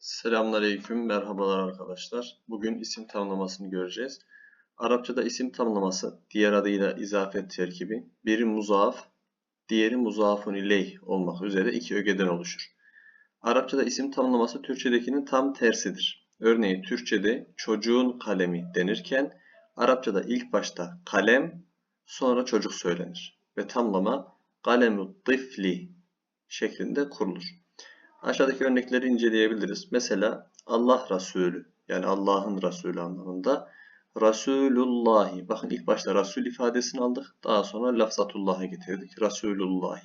Selamünaleyküm, merhabalar arkadaşlar. Bugün isim tanımlamasını göreceğiz. Arapçada isim tanımlaması, diğer adıyla izafet terkibi, biri muzaaf, diğeri muzafun ileyh olmak üzere iki ögeden oluşur. Arapçada isim tanımlaması Türkçedekinin tam tersidir. Örneğin Türkçede çocuğun kalemi denirken Arapçada ilk başta kalem, sonra çocuk söylenir ve tamlama kalemut tifli şeklinde kurulur. Aşağıdaki örnekleri inceleyebiliriz. Mesela Allah Resulü yani Allah'ın Resulü anlamında Resulullahi. Bakın ilk başta Resul ifadesini aldık. Daha sonra lafzatullah'a getirdik. Resulullahi.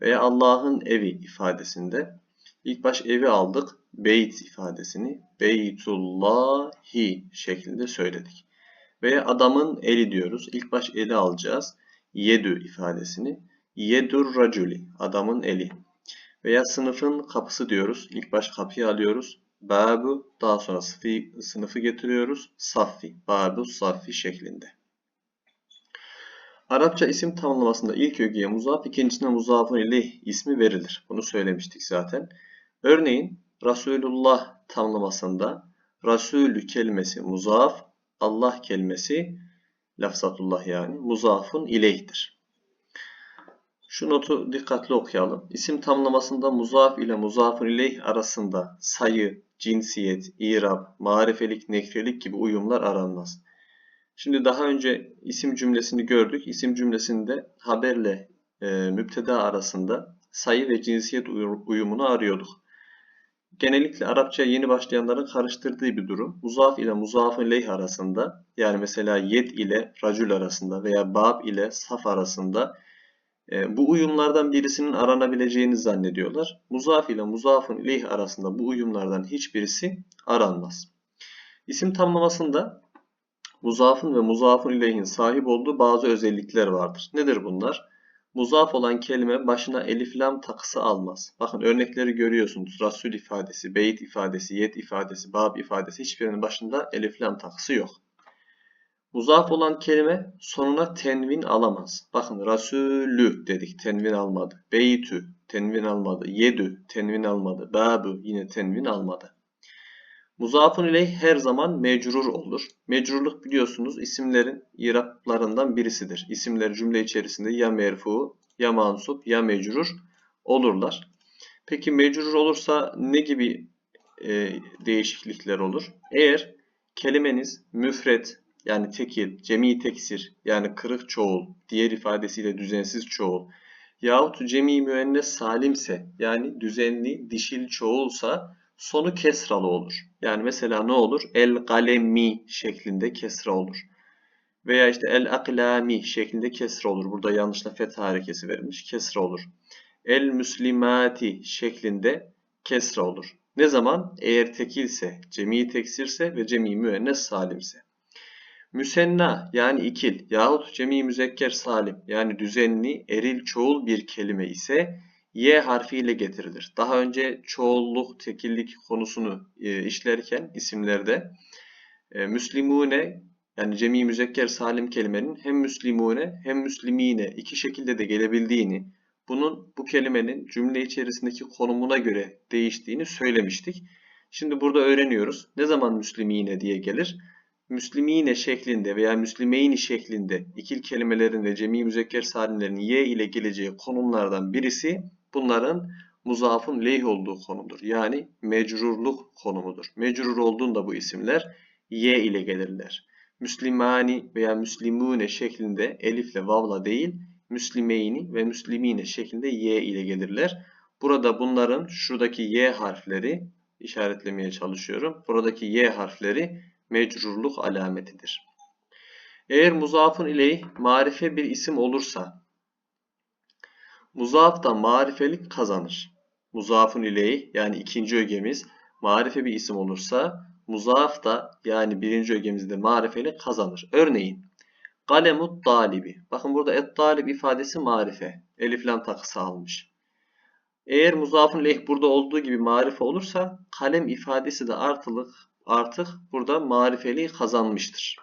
Veya Allah'ın evi ifadesinde ilk baş evi aldık. Beyt ifadesini Beytullahi şeklinde söyledik. Veya adamın eli diyoruz. İlk baş eli alacağız. Yedü ifadesini Yedur raculi. Adamın eli. Veya sınıfın kapısı diyoruz. İlk baş kapıyı alıyoruz. Babu daha sonra sıfı, sınıfı getiriyoruz. Saffi. Babu saffi şeklinde. Arapça isim tamlamasında ilk ögeye muzaf, ikincisine muzafun ileyh ismi verilir. Bunu söylemiştik zaten. Örneğin Resulullah tamlamasında Resulü kelimesi muzaf, Allah kelimesi lafzatullah yani muzafun ileyhtir. Şu notu dikkatli okuyalım. İsim tamlamasında muzaf ile muzafun ileyh arasında sayı, cinsiyet, irab, marifelik, nekrelik gibi uyumlar aranmaz. Şimdi daha önce isim cümlesini gördük. İsim cümlesinde haberle e, müpteda arasında sayı ve cinsiyet uyumunu arıyorduk. Genellikle Arapça yeni başlayanların karıştırdığı bir durum. Muzaf ile muzafun ileyh arasında yani mesela yed ile racül arasında veya bab ile saf arasında bu uyumlardan birisinin aranabileceğini zannediyorlar. Muzaf ile muzafın ileyh arasında bu uyumlardan hiçbirisi aranmaz. İsim tamlamasında muzafın ve muzafın ileyhin sahip olduğu bazı özellikler vardır. Nedir bunlar? Muzaf olan kelime başına elif lam takısı almaz. Bakın örnekleri görüyorsunuz. Rasul ifadesi, beyt ifadesi, yet ifadesi, bab ifadesi hiçbirinin başında elif lam takısı yok. Muzaf olan kelime sonuna tenvin alamaz. Bakın Rasulü dedik tenvin almadı. Beytü tenvin almadı. Yedü tenvin almadı. Babu yine tenvin almadı. Muzafun ile her zaman mecrur olur. Mecrurluk biliyorsunuz isimlerin iraplarından birisidir. İsimler cümle içerisinde ya merfu, ya mansup, ya mecrur olurlar. Peki mecrur olursa ne gibi e, değişiklikler olur? Eğer kelimeniz müfret, yani tekil, cemi teksir yani kırık çoğul, diğer ifadesiyle düzensiz çoğul yahut cemi müennes salimse yani düzenli dişil çoğulsa sonu kesralı olur. Yani mesela ne olur? El galemi şeklinde kesra olur. Veya işte el aklami şeklinde kesra olur. Burada yanlışla fetha harekesi verilmiş. Kesra olur. El müslimati şeklinde kesra olur. Ne zaman? Eğer tekilse, cemi teksirse ve cemi müennes salimse. Müsenna yani ikil yahut cemi müzekker salim yani düzenli eril çoğul bir kelime ise y harfiyle getirilir. Daha önce çoğulluk, tekillik konusunu e, işlerken isimlerde e, müslimune yani cemi müzekker salim kelimenin hem müslimune hem müslimine iki şekilde de gelebildiğini, bunun bu kelimenin cümle içerisindeki konumuna göre değiştiğini söylemiştik. Şimdi burada öğreniyoruz. Ne zaman müslimine diye gelir? Müslimine şeklinde veya Müslimeyni şeklinde ikil kelimelerin ve cemi müzekker salimlerin y ile geleceği konumlardan birisi bunların muzafın leyh olduğu konudur. Yani mecrurluk konumudur. Mecrur olduğunda bu isimler y ile gelirler. Müslimani veya müslimune şeklinde elifle vavla değil, müslimeyni ve müslimine şeklinde y ile gelirler. Burada bunların şuradaki y harfleri işaretlemeye çalışıyorum. Buradaki y harfleri mecrurluk alametidir. Eğer muzafın ileyh marife bir isim olursa muzaf da marifelik kazanır. Muzafın ileyh yani ikinci ögemiz marife bir isim olursa muzaf da yani birinci ögemizde marifeli kazanır. Örneğin kalemut talibi. Bakın burada et talib ifadesi marife. Elif lam takısı almış. Eğer muzafın leh burada olduğu gibi marife olursa kalem ifadesi de artılık artık burada marifeli kazanmıştır.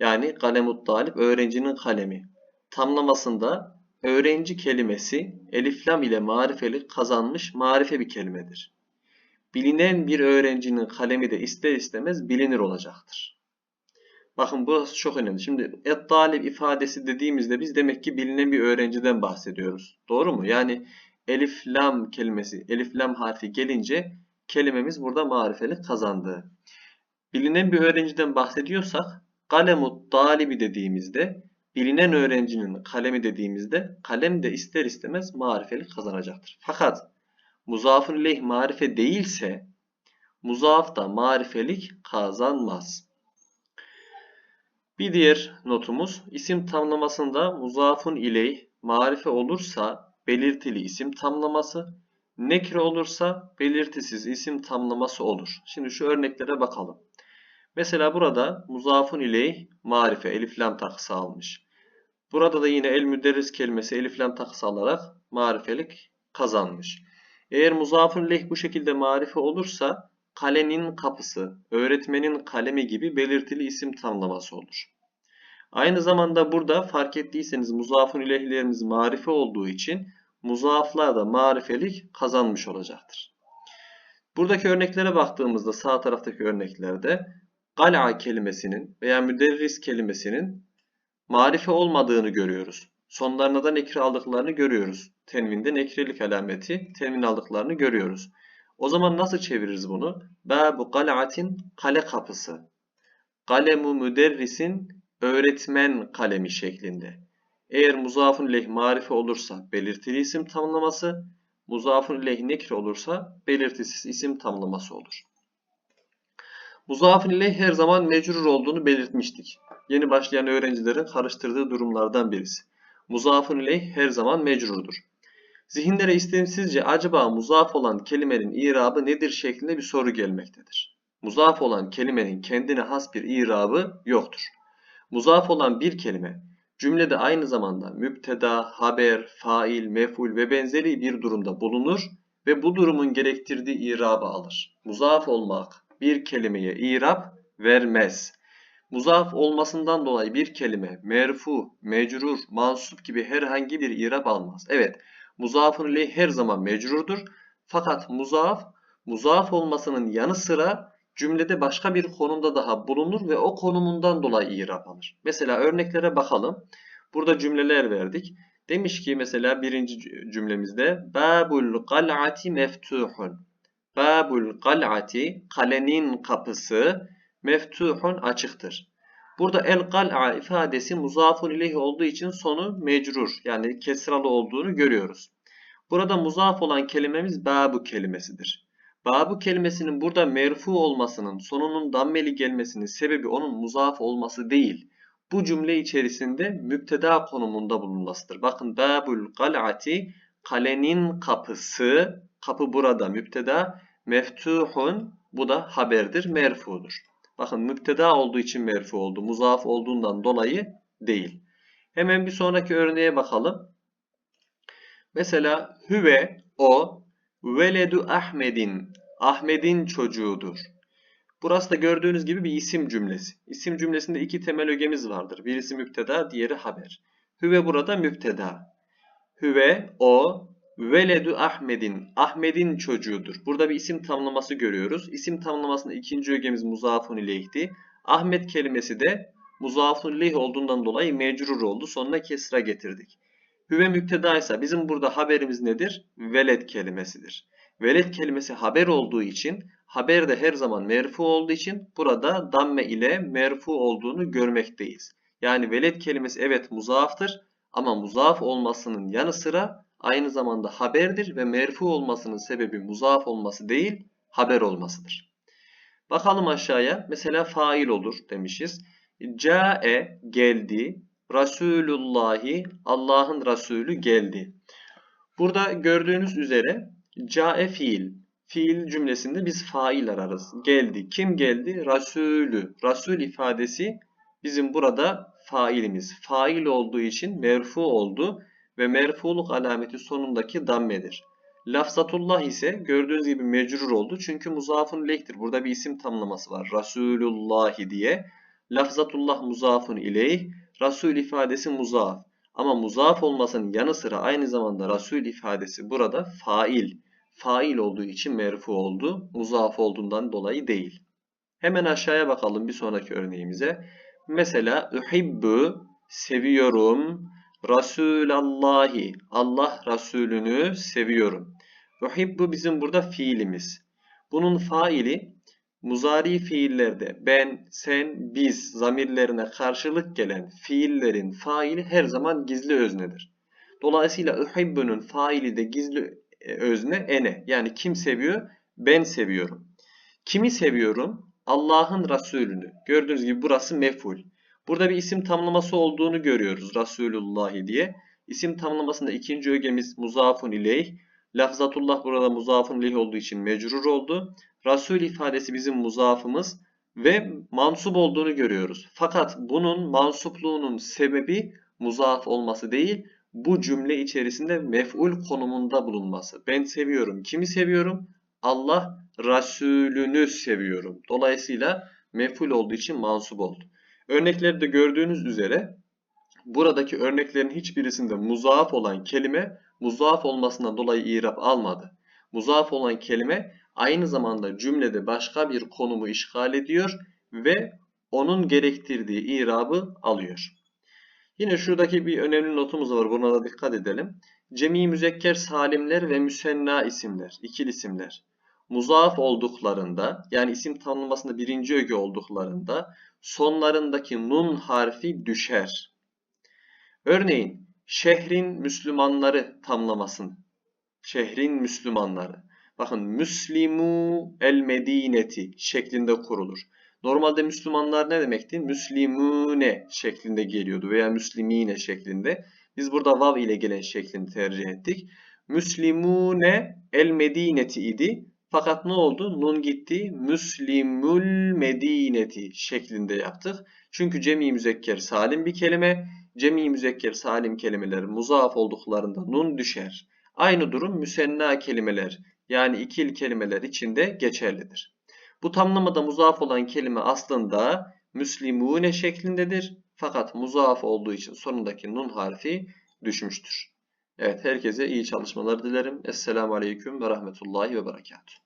Yani kalemut talip öğrencinin kalemi. Tamlamasında öğrenci kelimesi eliflam ile marifeli kazanmış marife bir kelimedir. bilinen bir öğrencinin kalemi de ister istemez bilinir olacaktır. Bakın burası çok önemli. Şimdi et talib ifadesi dediğimizde biz demek ki bilinen bir öğrenciden bahsediyoruz. Doğru mu? Yani elif lam kelimesi, elif lam harfi gelince kelimemiz burada marifeli kazandı. Bilinen bir öğrenciden bahsediyorsak kalemut talibi dediğimizde bilinen öğrencinin kalemi dediğimizde kalem de ister istemez marifeli kazanacaktır. Fakat muzafun ileyh marife değilse muzaf da marifelik kazanmaz. Bir diğer notumuz isim tamlamasında muzafun ileyh marife olursa belirtili isim tamlaması, nekre olursa belirtisiz isim tamlaması olur. Şimdi şu örneklere bakalım. Mesela burada muzafun ileyh marife elif lam takısı almış. Burada da yine el müderris kelimesi elif lam takısı alarak marifelik kazanmış. Eğer muzafun ileyh bu şekilde marife olursa kalenin kapısı, öğretmenin kalemi gibi belirtili isim tamlaması olur. Aynı zamanda burada fark ettiyseniz muzafun ileyhlerimiz marife olduğu için muzaflar da marifelik kazanmış olacaktır. Buradaki örneklere baktığımızda sağ taraftaki örneklerde gal'a kelimesinin veya müderris kelimesinin marife olmadığını görüyoruz. Sonlarına da nekre aldıklarını görüyoruz. Tenvinde nekrelik alameti tenvin aldıklarını görüyoruz. O zaman nasıl çeviririz bunu? Babu gal'atin kale kapısı. Kalemu müderrisin öğretmen kalemi şeklinde. Eğer muzafun ileyh marife olursa belirtili isim tamlaması, muzafun ileyh nekre olursa belirtisiz isim tamlaması olur. Muzafun ileyh her zaman mecrur olduğunu belirtmiştik. Yeni başlayan öğrencilerin karıştırdığı durumlardan birisi. Muzafun ileyh her zaman mecrurdur. Zihinlere istemsizce acaba muzaf olan kelimenin irabı nedir şeklinde bir soru gelmektedir. Muzaf olan kelimenin kendine has bir irabı yoktur. Muzaf olan bir kelime cümlede aynı zamanda müpteda, haber, fail, mef'ul ve benzeri bir durumda bulunur ve bu durumun gerektirdiği irabı alır. Muzaf olmak bir kelimeye irab vermez. Muzaf olmasından dolayı bir kelime merfu, mecrur, mansup gibi herhangi bir irab almaz. Evet, muzafun ileyh her zaman mecrurdur. Fakat muzaf, muzaf olmasının yanı sıra cümlede başka bir konumda daha bulunur ve o konumundan dolayı irab alır. Mesela örneklere bakalım. Burada cümleler verdik. Demiş ki mesela birinci cümlemizde Babul qal'ati meftuhun. Babul qal'ati kalenin kapısı meftuhun açıktır. Burada el kal'a ifadesi muzafun ileyh olduğu için sonu mecrur yani kesralı olduğunu görüyoruz. Burada muzaf olan kelimemiz babu kelimesidir. Babu kelimesinin burada merfu olmasının, sonunun dammeli gelmesinin sebebi onun muzaf olması değil. Bu cümle içerisinde müpteda konumunda bulunmasıdır. Bakın babul kal'ati kalenin kapısı, kapı burada müpteda, meftuhun bu da haberdir, merfudur. Bakın müpteda olduğu için merfu oldu. Muzaf olduğundan dolayı değil. Hemen bir sonraki örneğe bakalım. Mesela hüve o veledu Ahmedin Ahmet'in çocuğudur. Burası da gördüğünüz gibi bir isim cümlesi. İsim cümlesinde iki temel ögemiz vardır. Birisi müpteda, diğeri haber. Hüve burada müpteda. Hüve o veledu Ahmed'in Ahmet'in çocuğudur. Burada bir isim tamlaması görüyoruz. İsim tamlamasında ikinci ögemiz muzafun ileyhti. Ahmet kelimesi de muzafun ileyh olduğundan dolayı mecrur oldu. Sonuna kesra getirdik. Hüve müpteda ise bizim burada haberimiz nedir? Veled kelimesidir. Veled kelimesi haber olduğu için haber de her zaman merfu olduğu için burada damme ile merfu olduğunu görmekteyiz. Yani veled kelimesi evet muzaftır ama muzaf olmasının yanı sıra aynı zamanda haberdir ve merfu olmasının sebebi muzaf olması değil haber olmasıdır. Bakalım aşağıya. Mesela fail olur demişiz. Ca'e geldi. Resulullahi Allah'ın Resulü geldi. Burada gördüğünüz üzere Cae fiil. Fiil cümlesinde biz fail ararız. Geldi. Kim geldi? Resulü. Resul ifadesi bizim burada failimiz. Fail olduğu için merfu oldu ve merfuluk alameti sonundaki dammedir. Lafzatullah ise gördüğünüz gibi mecrur oldu. Çünkü muzafun ileyhtir. Burada bir isim tamlaması var. Resulullahi diye. Lafzatullah muzafun ileyh. Resul ifadesi muzaf. Ama muzaf olmasının yanı sıra aynı zamanda Resul ifadesi burada fail. fail olduğu için merfu oldu. Muzaf olduğundan dolayı değil. Hemen aşağıya bakalım bir sonraki örneğimize. Mesela uhibbu seviyorum. Rasulallahi Allah Resulünü seviyorum. Uhibbu bizim burada fiilimiz. Bunun faili muzari fiillerde ben, sen, biz zamirlerine karşılık gelen fiillerin faili her zaman gizli öznedir. Dolayısıyla uhibbu'nun faili de gizli e, özne ene. Yani kim seviyor? Ben seviyorum. Kimi seviyorum? Allah'ın Resulünü. Gördüğünüz gibi burası meful. Burada bir isim tamlaması olduğunu görüyoruz. Resulullahi diye. İsim tamlamasında ikinci ögemiz muzafun ileyh. Lafzatullah burada muzafun ileyh olduğu için mecrur oldu. Resul ifadesi bizim muzafımız ve mansup olduğunu görüyoruz. Fakat bunun mansupluğunun sebebi muzaf olması değil, bu cümle içerisinde mef'ul konumunda bulunması. Ben seviyorum. Kimi seviyorum? Allah Resulünü seviyorum. Dolayısıyla mef'ul olduğu için mansup oldu. Örneklerde gördüğünüz üzere buradaki örneklerin hiçbirisinde muzaaf olan kelime muzaaf olmasından dolayı irap almadı. Muzaaf olan kelime aynı zamanda cümlede başka bir konumu işgal ediyor ve onun gerektirdiği irabı alıyor. Yine şuradaki bir önemli notumuz var. Buna da dikkat edelim. Cemi müzekker salimler ve müsenna isimler, ikil isimler. Muzaaf olduklarında yani isim tanımlamasında birinci öge olduklarında sonlarındaki nun harfi düşer. Örneğin şehrin Müslümanları tamlamasın. Şehrin Müslümanları. Bakın Müslimu el Medineti şeklinde kurulur. Normalde Müslümanlar ne demekti? Müslimune şeklinde geliyordu veya Müslimine şeklinde. Biz burada vav ile gelen şeklini tercih ettik. Müslimune el Medineti idi. Fakat ne oldu? Nun gitti. Müslimül Medineti şeklinde yaptık. Çünkü cemi müzekker salim bir kelime. Cemi müzekker salim kelimeler muzaf olduklarında nun düşer. Aynı durum müsenna kelimeler yani ikil kelimeler için de geçerlidir. Bu tamlamada muzaf olan kelime aslında müslimune şeklindedir. Fakat muzaf olduğu için sonundaki nun harfi düşmüştür. Evet herkese iyi çalışmalar dilerim. Esselamu Aleyküm ve Rahmetullahi ve Berekatuhu.